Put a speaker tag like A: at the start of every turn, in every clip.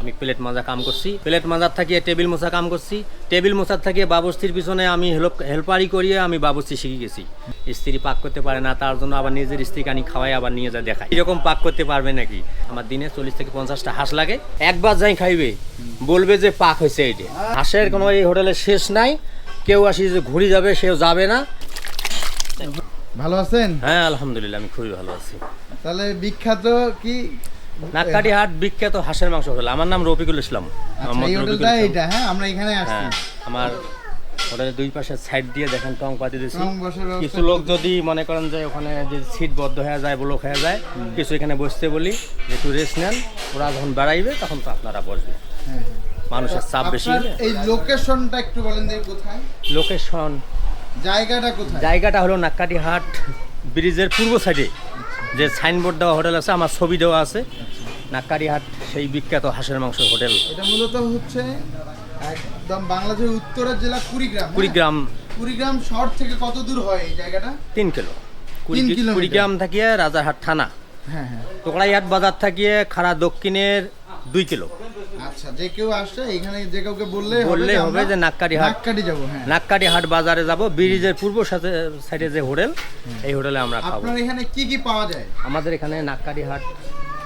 A: আমি প্লেট মাজা কাম করছি। প্লেট মাজার থাকিয়ে টেবিল মোছা কাম করছি। টেবিল মোছার থাকিয়ে বাবস্তির পিছনে আমি হেল্প হেল্পারি করিয়ে আমি বাবস্তি শিখে গেছি। স্ত্রী পাক করতে পারে না তার জন্য আবার নিজের স্ত্রীকে আনি খাওয়াই আবার নিয়ে যা দেখাই। এরকম পাক করতে পারবে নাকি? আমার দিনে চল্লিশ থেকে পঞ্চাশটা হাঁস লাগে। একবার যাই খাইবে বলবে যে পাক হয়েছে এইটা। হাঁসের কোনো এই হোটেলে শেষ নাই। কেউ আসি যে ঘুরে যাবে সেও যাবে না।
B: ভালো আছেন?
A: হ্যাঁ আলহামদুলিল্লাহ আমি খুবই ভালো আছি।
B: তাহলে বিখ্যাত কি
A: নাক্কাটি হাট বিখ্যাত হাঁসের মাংস হোটেল। আমার নাম রফিকুল ইসলাম
B: আচ্ছা হ্যাঁ আমরা এখানে আসছি।
A: হ্যাঁ আমার হোটেলের দুই পাশে সাইড দিয়ে দেখেন টং পাতি দিয়েছি। কিছু লোক যদি মনে করেন যে ওখানে যে সিট বদ্ধ হয়ে যায় ব্লক হয়ে যায় কিছু এখানে বসতে বলি একটু রেস্ট নেন ওরা যখন বেড়াইবে তখন তো আপনারা বসবে
B: হ্যাঁ।
A: মানুষের চাপ বেশি।
B: এই লোকেশনটা একটু বলেন যে কোথায়?
A: লোকেশন
B: জায়গাটা কোথায়?
A: জায়গাটা হলো নাক্কাটি হাট ব্রিজের পূর্ব সাইডে যে সাইনবোর্ড দেওয়া হোটেল আছে আমার ছবি দেওয়া আছে। নাকারিহাট হাট সেই বিখ্যাত হাঁসের মাংস হোটেল।
B: এটা মূলত হচ্ছে একদম বাংলাদেশের উত্তরের জেলা কুড়িগ্রাম হ্যাঁ?
A: কুড়িগ্রাম।
B: কুড়িগ্রাম শহর থেকে কত দূর হয় এই জায়গাটা?
A: তিন কিলো। কুড়ি- কুড়িগ্রাম থাকিয়ে রাজারহাট থানা।
B: হ্যাঁ হ্যাঁ।
A: টোকড়াইহাট বাজার থাকিয়ে খাড়া দক্ষিণের দুই কিলো।
B: আচ্ছা যে কেউ আসে এখানে যে কাউকে বললে
A: বললে হবে যে নাক্কাটি হাট।
B: নাক্কাটি যাব হ্যাঁ।
A: নাক্কাটি হাট বাজারে যাব ব্রিজের পূর্ব সাথে সাইডে যে হোটেল এই হোটেলে আমরা খাব।
B: আপনার এখানে কি কি পাওয়া যায়?
A: আমাদের এখানে নাক্কাটি হাট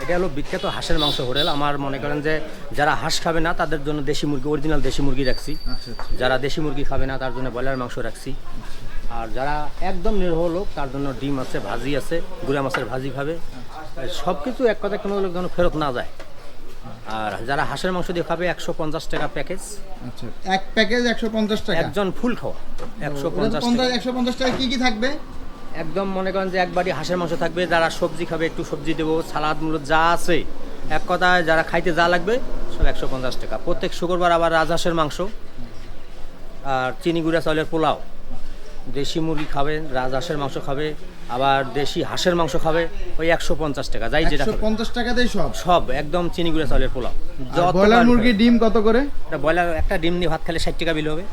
A: এটা হলো বিখ্যাত হাঁসের মাংস হোটেল। আমার মনে করেন যে যারা হাঁস খাবে না তাদের জন্য দেশি মুরগি অরিজিনাল দেশি মুরগি রাখছি।
B: আচ্ছা আচ্ছা।
A: যারা দেশি মুরগি খাবে না তার জন্য ব্রয়লার মাংস রাখছি। আর যারা একদম নির্ভর লোক তার জন্য ডিম আছে ভাজি আছে গুড়া মাছের ভাজি খাবে। সব কিছু এক কথায় কোনো লোক যেন ফেরত না যায়। আর যারা হাঁসের মাংস দিয়ে খাবে একশো পঞ্চাশ টাকা প্যাকেজ
B: আচ্ছা এক প্যাকেজ একশো পঞ্চাশ টাকা?
A: একজন ফুল খাওয়া একশো পঞ্চাশ
B: একশো পঞ্চাশ টাকা কি কি থাকবে?
A: একদম মনে করেন যে একবারই হাঁসের মাংস থাকবে যারা সবজি খাবে একটু সবজি দেবো সালাদ মূলত যা আছে। এক কথায় যারা খাইতে যা লাগবে সব একশো পঞ্চাশ টাকা। প্রত্যেক শুক্রবার আবার রাজহাঁসের মাংস আর চিনি গুঁড়া চাউলের পোলাও। দেশি মুরগি খাবে রাজহাঁসের মাংস খাবে আবার দেশি হাঁসের মাংস খাবে ওই একশো পঞ্চাশ টাকা যাই যেটা।
B: পঞ্চাশ টাকাতেই সব?
A: সব একদম চিনি গুঁড়া চাউলের পোলাও।
B: ব্রয়লার
A: বার
B: মুরগির ডিম কত করে?
A: একটা ব্রয়লার একটা ডিম দিয়ে ভাত খেলে ষাট টাকা বিল হবে।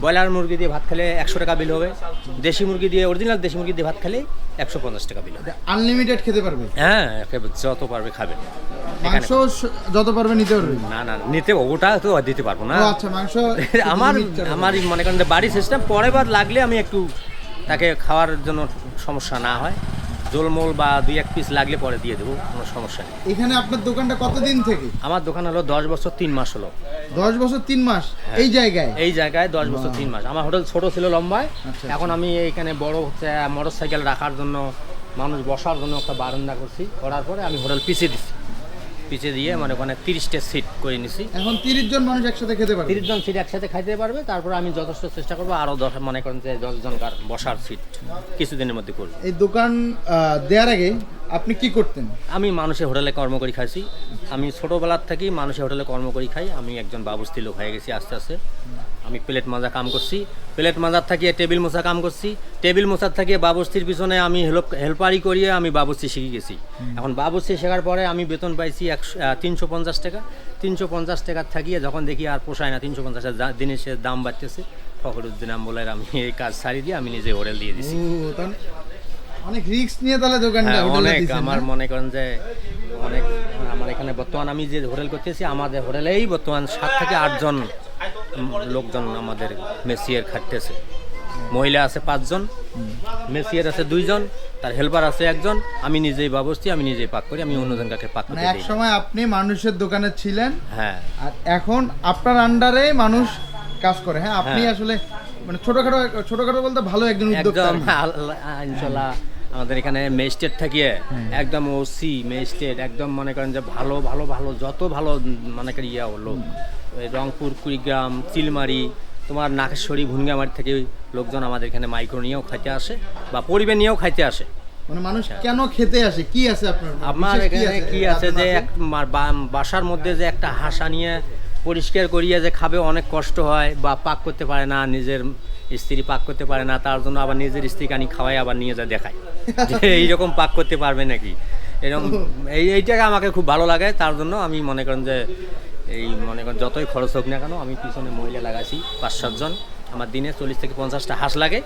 A: ব্রয়লার মুরগি দিয়ে ভাত খেলে একশো টাকা বিল হবে। দেশি মুরগি দিয়ে অরিজিনাল দেশি মুরগি দিয়ে ভাত খেলে একশো পঞ্চাশ টাকা বিল হবে।
B: আনলিমিটেড খেতে পারবে?
A: হ্যাঁ যত পারবে খাবে।
B: মাংস যত পারবে নিতে পারবে।
A: না না নিতে ওটা তো দিতে পারব না।
B: আচ্ছা মাংস
A: আমার আমার মনে করেন বাড়ি সিস্টেম পরের বার লাগলে আমি একটু তাকে খাওয়ার জন্য সমস্যা না হয়। জলমল বা দুই এক পিস লাগলে পরে দিয়ে দেবো কোনো সমস্যা নেই।
B: এখানে আপনার দোকানটা কতদিন থেকে?
A: আমার দোকান হলো দশ বছর তিন মাস হলো।
B: দশ বছর তিন মাস?
A: হ্যাঁ।
B: এই জায়গায়?
A: এই জায়গায় দশ বছর তিন মাস। আমার হোটেল ছোট ছিল লম্বায়।
B: আচ্ছা,
A: এখন আমি এইখানে বড় হচ্ছে মোটর সাইকেল রাখার জন্য মানুষ বসার জন্য একটা বারান্দা করছি। করার পরে আমি হোটেল পিছিয়ে দিচ্ছি। পিছিয়ে দিয়ে মানে ওখানে তিরিশটা সিট করে নিছি।
B: এখন তিরিশ জন মানুষ একসাথে খেতে পারবে।
A: তিরিশ জন সিট একসাথে খাইতে পারবে তারপর আমি যথেষ্ট চেষ্টা করব আরও দশ মনে করেন যে দশ জনকার বসার সিট কিছুদিনের মধ্যে করব।
B: এই দোকান দেওয়ার আগে আপনি কি করতেন?
A: আমি মানুষের হোটেলে কর্ম করি খাইছি। আমি ছোটোবেলার থেকেই মানুষের হোটেলে কর্ম করি খাই। আমি একজন বাবুস্তি লোক হয়ে গেছি আস্তে আস্তে। আমি প্লেট মাজা কাম করছি। প্লেট মাজার থাকিয়ে টেবিল মোছা কাম করছি। টেবিল মোছার থাকিয়ে বাবুস্তির পিছনে আমি হেল্প হেল্পারি করিয়ে আমি বাবুস্তি শিখে গেছি। এখন বাবুস্তি শেখার পরে আমি বেতন পাইছি একশো তিনশো পঞ্চাশ টাকা। তিনশো পঞ্চাশ টাকার থাকিয়ে যখন দেখি আর পোষায় না তিনশো পঞ্চাশের দা- জিনিসের দাম বাড়তেছে। ফখরুদ্দিন বলে আমি এই কাজ সারি দিয়ে আমি নিজে হোটেল দিয়ে দিছি।
B: অনেক রিস্ক নিয়ে তাহলে দোকানটা
A: হ্যাঁ, অনেক আমার মনে করেন যে অনেক আমার এখানে বর্তমান আমি যে হোটেল করতেছি আমাদের হোটেলেই বর্তমান সাত থেকে আটজন লোকজন আমাদের মেসিয়ার খাটতেছে। মহিলা আছে পাঁচজন মেসিয়ার আছে দুইজন তার হেল্পার আছে একজন। আমি নিজেই বাবস্তি আমি নিজেই পাক করি আমি অন্যজনকে পাক করি
B: এক সময় আপনি মানুষের দোকানে ছিলেন
A: হ্যাঁ।
B: আর এখন আপনার আন্ডারে মানুষ কাজ করে। হ্যাঁ আপনি
A: হ্যাঁ।
B: আসলে মানে ছোটখাটো ছোটখাটো বলতে ভালো একজন উদ্যোক্তা
A: একদম আমাদের এখানে মেজিস্ট্রেট থাকিয়ে একদম ওসি মেজিস্ট্রেট একদম মনে করেন যে ভালো ভালো ভালো যত ভালো মানে করি ইয়া ওই রংপুর কুড়িগ্রাম চিলমারি তোমার নাকেশ্বরী ভুনগামারি থেকে লোকজন আমাদের এখানে মাইক্রো নিয়েও খাইতে আসে বা পরিবার নিয়েও খাইতে আসে।
B: মানে মানুষ কেন খেতে আসে? কি আছে আপনার?
A: আমার এখানে কি আছে? যে বাসার মধ্যে যে একটা হাসা নিয়ে পরিষ্কার করিয়ে যে খাবে অনেক কষ্ট হয় বা পাক করতে পারে না নিজের স্ত্রী পাক করতে পারে না তার জন্য আবার নিজের স্ত্রীকে আনি খাওয়াই আবার নিয়ে যা দেখায়। যে এইরকম পাক করতে পারবে নাকি? এরকম এই এইটাকে আমাকে খুব ভালো লাগে তার জন্য আমি মনে করেন যে এই মনে করেন যতই খরচ হোক না কেন আমি পিছনে মহিলা লাগাইছি পাঁচ সাতজন আমার দিনে চল্লিশ থেকে পঞ্চাশটা হাঁস লাগে।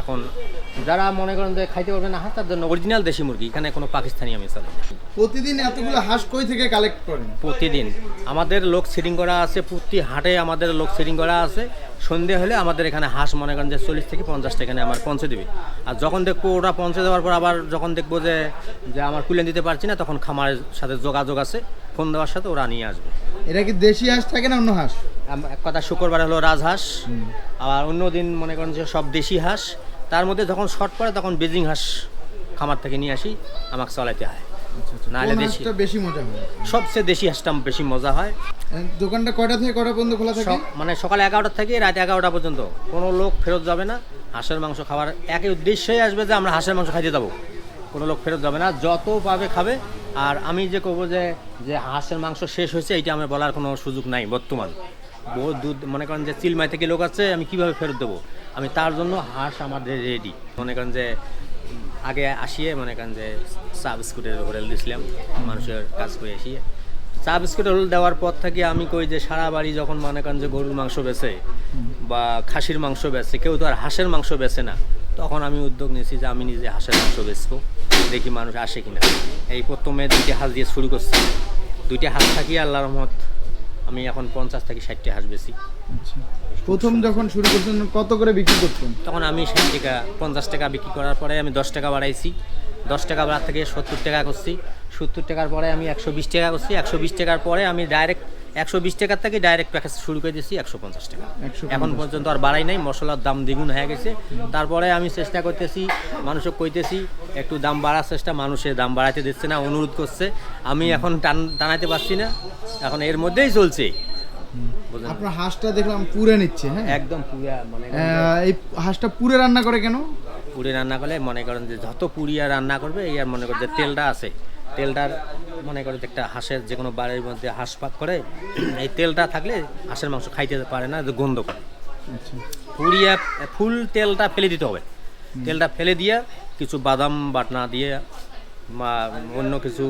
A: এখন যারা মনে করেন যে খাইতে পারবে না হাঁস তার জন্য অরিজিনাল দেশি মুরগি এখানে কোনো পাকিস্তানি আমি চলে না।
B: প্রতিদিন এতগুলো হাঁস কই থেকে কালেক্ট করেন?
A: প্রতিদিন। আমাদের লোক সেটিং করা আছে প্রতি হাটে আমাদের লোক সেটিং করা আছে। সন্ধে হলে আমাদের এখানে হাঁস মনে করেন যে চল্লিশ থেকে পঞ্চাশটা এখানে আমার পৌঁছে দেবে। আর যখন দেখব ওরা পৌঁছে দেওয়ার পর আবার যখন দেখব যে যে আমার কুলেন দিতে পারছি না তখন খামারের সাথে যোগাযোগ আছে ফোন দেওয়ার সাথে ওরা নিয়ে আসবে।
B: এটা কি দেশি হাঁস থাকে না অন্য হাঁস?
A: এক কথা শুক্রবার হলো রাজহাঁস আবার অন্য দিন মনে করেন যে সব দেশি হাঁস। তার মধ্যে যখন শর্ট পড়ে তখন বেজিং হাঁস খামার থেকে নিয়ে আসি আমাকে চলাইতে হয়। নাহলে
B: কোন
A: দেশি।
B: বেশি মজা হয়?
A: সবচেয়ে দেশি হাঁসটা বেশি মজা হয়।
B: দোকানটা কয়টা থেকে কয়টা পর্যন্ত খোলা থাকে?
A: মানে সকাল এগারোটা থেকে রাত এগারোটা পর্যন্ত। কোনো লোক ফেরত যাবে না। হাঁসের মাংস খাওয়ার একই উদ্দেশ্যই আসবে যে আমরা হাঁসের মাংস খাইতে যাব। কোনো লোক ফেরত যাবে না। যত পাবে খাবে। আর আমি যে কব যে যে হাঁসের মাংস শেষ হয়েছে এইটা আমার বলার কোনো সুযোগ নাই বর্তমান। বহু দুধ মনে করেন যে চিলমাই থেকে লোক আছে আমি কীভাবে ফেরত দেবো? আমি তার জন্য হাঁস আমাদের রেডি মনে করেন যে আগে আসিয়ে মনে করেন যে চা বিস্কুটের হোটেল দিয়েছিলাম মানুষের কাজ করে আসিয়ে। চা বিস্কুট হোটেল দেওয়ার পর থেকে আমি কই যে সারা বাড়ি যখন মনে করেন যে গরুর মাংস বেচে বা খাসির মাংস বেচে, কেউ তো আর হাঁসের মাংস বেচে না, তখন আমি উদ্যোগ নিয়েছি যে আমি নিজে হাঁসের মাংস বেচবো, দেখি মানুষ আসে কিনা। এই প্রথমে দুইটা হাঁস দিয়ে শুরু করছি। দুইটা হাঁস থাকি আল্লাহ রহমত, আমি এখন পঞ্চাশ থেকে ষাটটি হাঁস বেশি
B: আচ্ছা। প্রথম যখন শুরু করছেন কত করে বিক্রি করতেন?
A: তখন আমি ষাট টাকা পঞ্চাশ টাকা বিক্রি করার পরে আমি দশ টাকা বাড়াইছি। দশ টাকা বাড়ার থেকে সত্তর টাকা করছি। সত্তর টাকার পরে আমি একশো বিশ টাকা করছি। একশো বিশ টাকার পরে আমি ডাইরেক্ট একশো বিশ টাকার থেকে ডাইরেক্ট প্যাকেজ শুরু করে দিয়েছি একশো পঞ্চাশ টাকা। এখন পর্যন্ত আর বাড়াই নাই মশলার দাম দ্বিগুণ হয়ে গেছে। তারপরে আমি চেষ্টা করতেছি মানুষকে কইতেছি একটু দাম বাড়ার চেষ্টা মানুষের দাম বাড়াইতে দিচ্ছে না অনুরোধ করছে। আমি এখন টান টানাইতে পারছি না। এখন এর মধ্যেই চলছে?
B: আপনার হাঁসটা দেখলাম পুরে নিচ্ছে হ্যাঁ?
A: একদম পুরা মানে
B: এই হাঁসটা পুরে রান্না করে কেন?
A: পুরি রান্না করলে মনে করেন যে যত পুরিয়া রান্না করবে এই আর মনে করেন যে তেলটা আছে। তেলটার মনে করেন একটা হাঁসের যে কোনো বাড়ির মধ্যে হাঁস পাক করে এই তেলটা থাকলে হাঁসের মাংস খাইতে পারে না যে গন্ধ করে।
B: আচ্ছা।
A: পুরিয়া ফুল তেলটা ফেলে দিতে হবে। তেলটা ফেলে দিয়ে কিছু বাদাম বাটনা দিয়ে বা অন্য কিছু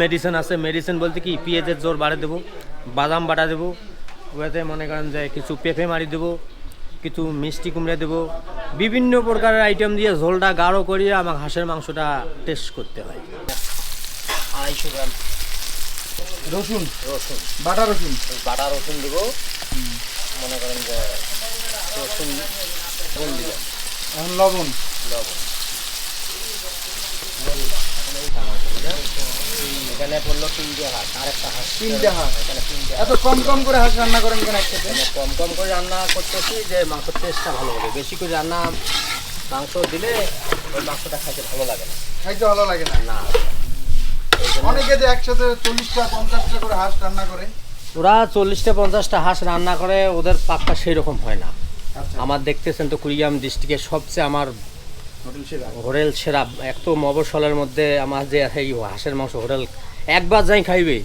A: মেডিসিন আছে মেডিসিন বলতে কি পেঁয়াজের জোর বাড়ে দেবো বাদাম বাটা দেবো ওয়াতে মনে করেন যে কিছু পেঁপে মারি দেবো কিছু মিষ্টি কুমড়ে দেবো বিভিন্ন প্রকারের আইটেম দিয়ে ঝোলটা গাঢ় করিয়ে আমার হাঁসের মাংসটা টেস্ট করতে হয়। আড়াইশো গ্রাম।
B: রসুন?
A: রসুন।
B: বাটা রসুন?
A: বাটা রসুন দেবো। মনে করেন যে রসুন দিলাম।
B: লবণ।
A: লবণ। এখন পড়ল তিনটে হাঁস আর একটা হাঁস।
B: তিনটে হাঁস।
A: এখানে তিনটে
B: এত কম কম করে হাঁস রান্না করেন কেন একসাথে?
A: কম কম করে রান্না করতেছি যে মাংসের টেস্টটা ভালো হবে। বেশি করে রান্না মাংস দিলে ওই মাংসটা খাইতে ভালো লাগে না।
B: খাইতে ভালো লাগে না।
A: না।
B: অনেকে যে একসাথে চল্লিশটা পঞ্চাশটা করে হাঁস রান্না করে।
A: ওরা চল্লিশটা পঞ্চাশটা হাঁস রান্না করে ওদের পাকটা সেই রকম হয় না।
B: আচ্ছা।
A: আমার দেখতেছেন তো কুড়িগ্রাম ডিস্ট্রিক্টের সবচেয়ে আমার
B: হোটেল সেরা।
A: হোটেল সেরা এক তো মবসলের মধ্যে আমার যে এই হাঁসের মাংস হোটেল একবার যাই খাইবে।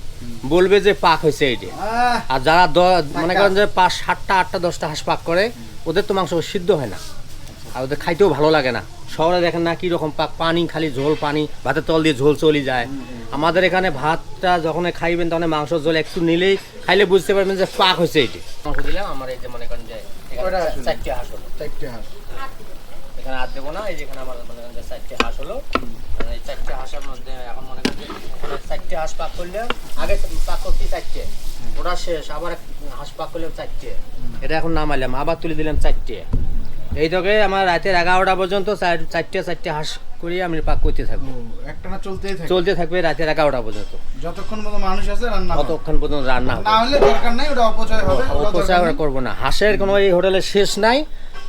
A: বলবে যে পাক হয়েছে এইটা। আর যারা মনে করেন যে পাঁচ সাতটা আটটা দশটা হাঁস পাক করে ওদের তো মাংস সিদ্ধ হয় না। আর ওদের খাইতেও ভালো লাগে না। শহরে দেখেন না কি রকম পাক পানি খালি ঝোল পানি ভাতের তল দিয়ে ঝোল চলি যায়। আমাদের এখানে ভাতটা যখন খাইবেন তখন মাংস ঝোল একটু নিলেই খাইলে বুঝতে পারবেন যে পাক হয়েছে এটি মাংস দিলাম আমার এই যে মনে করেন যে? চারটে হাঁস হলো।
B: চারটে হাঁস।
A: এখানে আর দেবো না এই যেখানে আমার মনে করেন যে চারটে হাঁস হলো। এই চারটে হাঁসের মধ্যে এখন মনে করেন চারটে হাঁস পাক করলে আগে পাক করছি চারটে ওটা শেষ আবার হাঁস পাক করলাম চারটে। এটা এখন নামাইলাম আবার তুলে দিলাম চারটে। এই তোকে আমার রাতের এগারোটা পর্যন্ত চারটে চারটে হাঁস করিয়ে আমি পাক করতে থাকব।
B: ও একটা না চলতেই থাকে
A: চলতে থাকবে রাতের এগারোটা পর্যন্ত।
B: যতক্ষণ মতো মানুষ আছে রান্না হবে।
A: কতক্ষণ পর্যন্ত রান্না
B: না হলে দরকার নাই ওটা অপচয় হবে।
A: অপচয়। করব না। হাঁসের কোনো এই হোটেলে শেষ নাই।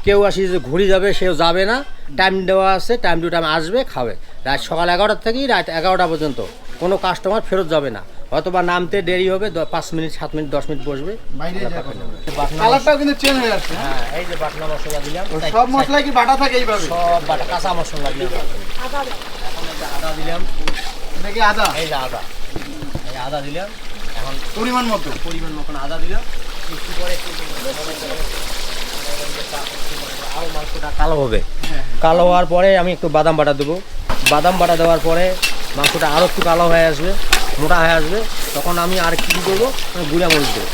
A: কেউ আসি যে ঘুরে যাবে সেও যাবে না। টাইম দেওয়া আছে টাইম টু টাইম আসবে খাবে। রাত সকাল এগারোটা থেকে রাত এগারোটা পর্যন্ত। কোনো কাস্টমার ফেরত যাবে না। হয়তো বা নামতে দেরি হবে পাঁচ মিনিট সাত মিনিট দশ মিনিট বসবে।
B: কালারটাও কিন্তু চেঞ্জ হয়ে যাচ্ছে হ্যাঁ?
A: হ্যাঁ এই যে বাটনা মশলা দিলাম
B: সব মশলা কি বাটা থাকে এইভাবে?
A: সব বাটা কাঁচা মশলা দিলাম। আদা দিলাম।
B: আদা
A: এই যে আদা এই আদা। দিলাম। এখন
B: পরিমাণ মতো।
A: পরিমাণ মতন আদা দিলাম। একটু পরে কালো হবে। কালো হওয়ার পরে আমি একটু বাদাম বাটা দেবো। বাদাম বাটা দেওয়ার পরে মাংসটা আরও একটু কালো হয়ে আসবে, মোটা হয়ে আসবে। তখন আমি আর কি দেবো? গুঁড়া মরিচ দেবো।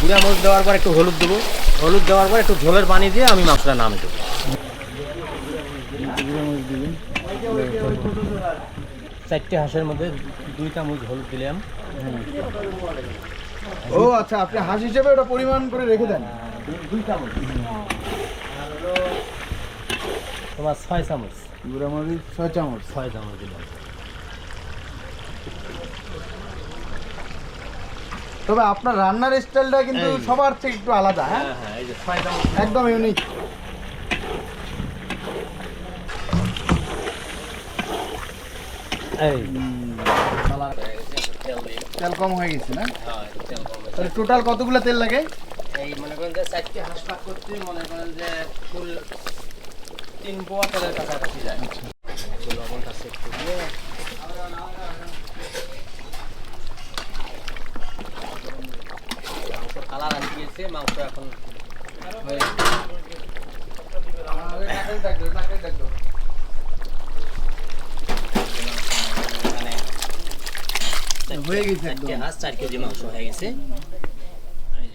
A: গুঁড়া মরিচ দেওয়ার পর একটু হলুদ দেবো। হলুদ দেওয়ার পর একটু ঝোলের পানি দিয়ে আমি মাংসটা নাম দেবো। চারটে হাঁসের মধ্যে দুই চামচ হলুদ দিলাম।
B: ও আচ্ছা আপনি হাঁস হিসেবে ওটা পরিমাণ করে রেখে দেন।
A: দুই- চামচ তোমার ছয় চামচ।
B: ছয় চামচ।
A: ছয় চামচ দিলাম।
B: তবে আপনার রান্নার স্টাইলটা কিন্তু সবার থেকে একটু আলাদা হ্যাঁ?
A: হ্যাঁ হ্যাঁ
B: একদম ইউনিক
A: হয়ে তেল
B: কম হয়ে গেছে না?
A: হ্যাঁ তেল কম
B: তাহলে টোটাল কতগুলো তেল লাগে?
A: এই মনে করেন যে চারটে হাঁস পাক করতে মনে করেন যে ফুল তিন তেলের কাছাকাছি যায়। লবণটা চেক করে মাংস কালার গিয়েছে মাংস এখন হয়ে গেছে। হাঁস চার কেজি মাংস হয়ে গেছে।